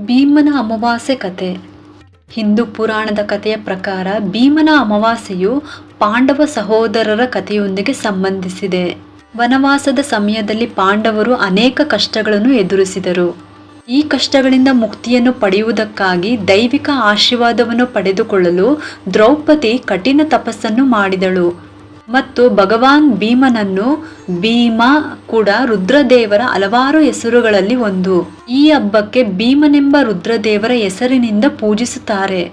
ಭೀಮನ ಅಮಾವಾಸ್ಯೆ ಕತೆ. ಹಿಂದೂ ಪುರಾಣದ ಕಥೆಯ ಪ್ರಕಾರ ಭೀಮನ ಅಮಾವಾಸ್ಯೆಯು ಪಾಂಡವ ಸಹೋದರರ ಕಥೆಯೊಂದಿಗೆ ಸಂಬಂಧಿಸಿದೆ. ವನವಾಸದ ಸಮಯದಲ್ಲಿ ಪಾಂಡವರು ಅನೇಕ ಕಷ್ಟಗಳನ್ನು ಎದುರಿಸಿದರು. ಈ ಕಷ್ಟಗಳಿಂದ ಮುಕ್ತಿಯನ್ನು ಪಡೆಯುವುದಕ್ಕಾಗಿ ದೈವಿಕ ಆಶೀರ್ವಾದವನ್ನು ಪಡೆದುಕೊಳ್ಳಲು ದ್ರೌಪದಿ ಕಠಿಣ ತಪಸ್ಸನ್ನು ಮಾಡಿದಳು. ಮತ್ತು ಭಗವಾನ್ ಭೀಮನನ್ನು ಭೀಮ ಕೂಡ ರುದ್ರದೇವರ ಹಲವಾರು ಹೆಸರುಗಳಲ್ಲಿ ಒಂದು. ಈ ಹಬ್ಬಕ್ಕೆ ಭೀಮನೆಂಬ ರುದ್ರದೇವರ ಹೆಸರಿನಿಂದ ಪೂಜಿಸುತ್ತಾರೆ.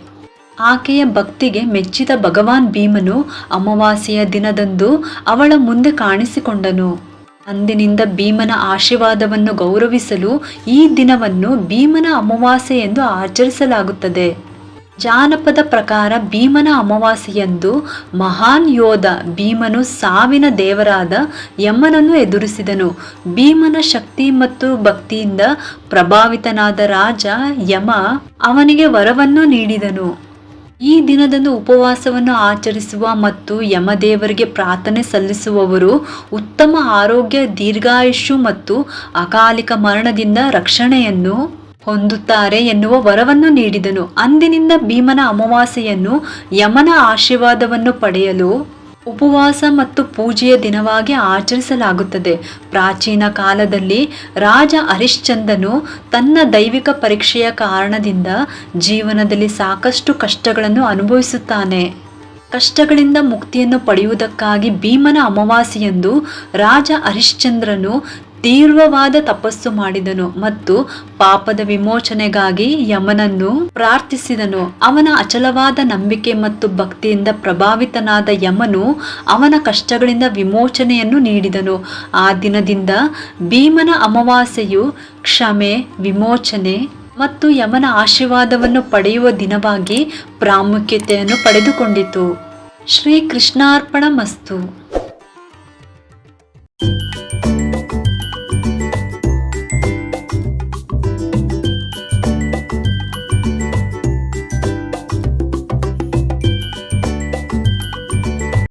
ಆಕೆಯ ಭಕ್ತಿಗೆ ಮೆಚ್ಚಿದ ಭಗವಾನ್ ಭೀಮನು ಅಮಾವಾಸ್ಯೆಯ ದಿನದಂದು ಅವಳ ಮುಂದೆ ಕಾಣಿಸಿಕೊಂಡನು. ಅಂದಿನಿಂದ ಭೀಮನ ಆಶೀರ್ವಾದವನ್ನು ಗೌರವಿಸಲು ಈ ದಿನವನ್ನು ಭೀಮನ ಅಮಾವಾಸ್ಯೆ ಎಂದು ಆಚರಿಸಲಾಗುತ್ತದೆ. ಜಾನಪದ ಪ್ರಕಾರ ಭೀಮನ ಅಮಾವಾಸ್ಯೆಯಂದು ಮಹಾನ್ ಯೋಧ ಭೀಮನು ಸಾವಿನ ದೇವರಾದ ಯಮನನ್ನು ಎದುರಿಸಿದನು. ಭೀಮನ ಶಕ್ತಿ ಮತ್ತು ಭಕ್ತಿಯಿಂದ ಪ್ರಭಾವಿತನಾದ ರಾಜ ಯಮ ಅವನಿಗೆ ವರವನ್ನು ನೀಡಿದನು. ಈ ದಿನದಂದು ಉಪವಾಸವನ್ನು ಆಚರಿಸುವ ಮತ್ತು ಯಮದೇವರಿಗೆ ಪ್ರಾರ್ಥನೆ ಸಲ್ಲಿಸುವವರು ಉತ್ತಮ ಆರೋಗ್ಯ, ದೀರ್ಘಾಯುಷ್ಯು ಮತ್ತು ಅಕಾಲಿಕ ಮರಣದಿಂದ ರಕ್ಷಣೆಯನ್ನು ಹೊಂದುತ್ತಾರೆ ಎನ್ನುವ ವರವನ್ನು ನೀಡಿದನು. ಅಂದಿನಿಂದ ಭೀಮನ ಅಮಾವಾಸ್ಯೆಯನ್ನು ಯಮನ ಆಶೀರ್ವಾದವನ್ನು ಪಡೆಯಲು ಉಪವಾಸ ಮತ್ತು ಪೂಜೆಯ ದಿನವಾಗಿ ಆಚರಿಸಲಾಗುತ್ತದೆ. ಪ್ರಾಚೀನ ಕಾಲದಲ್ಲಿ ರಾಜ ಹರಿಶ್ಚಂದನು ತನ್ನ ದೈವಿಕ ಪರೀಕ್ಷೆಯ ಕಾರಣದಿಂದ ಜೀವನದಲ್ಲಿ ಸಾಕಷ್ಟು ಕಷ್ಟಗಳನ್ನು ಅನುಭವಿಸುತ್ತಾನೆ. ಕಷ್ಟಗಳಿಂದ ಮುಕ್ತಿಯನ್ನು ಪಡೆಯುವುದಕ್ಕಾಗಿ ಭೀಮನ ಅಮಾವಾಸ್ಯೆಯಂದು ರಾಜ ಹರಿಶ್ಚಂದ್ರನು ತೀವ್ರವಾದ ತಪಸ್ಸು ಮಾಡಿದನು ಮತ್ತು ಪಾಪದ ವಿಮೋಚನೆಗಾಗಿ ಯಮನನ್ನು ಪ್ರಾರ್ಥಿಸಿದನು. ಅವನ ಅಚಲವಾದ ನಂಬಿಕೆ ಮತ್ತು ಭಕ್ತಿಯಿಂದ ಪ್ರಭಾವಿತನಾದ ಯಮನು ಅವನ ಕಷ್ಟಗಳಿಂದ ವಿಮೋಚನೆಯನ್ನು ನೀಡಿದನು. ಆ ದಿನದಿಂದ ಭೀಮನ ಅಮಾವಾಸ್ಯೆಯು ಕ್ಷಮೆ, ವಿಮೋಚನೆ ಮತ್ತು ಯಮನ ಆಶೀರ್ವಾದವನ್ನು ಪಡೆಯುವ ದಿನವಾಗಿ ಪ್ರಾಮುಖ್ಯತೆಯನ್ನು ಪಡೆದುಕೊಂಡಿತು. ಶ್ರೀ ಕೃಷ್ಣಾರ್ಪಣ ಮಸ್ತು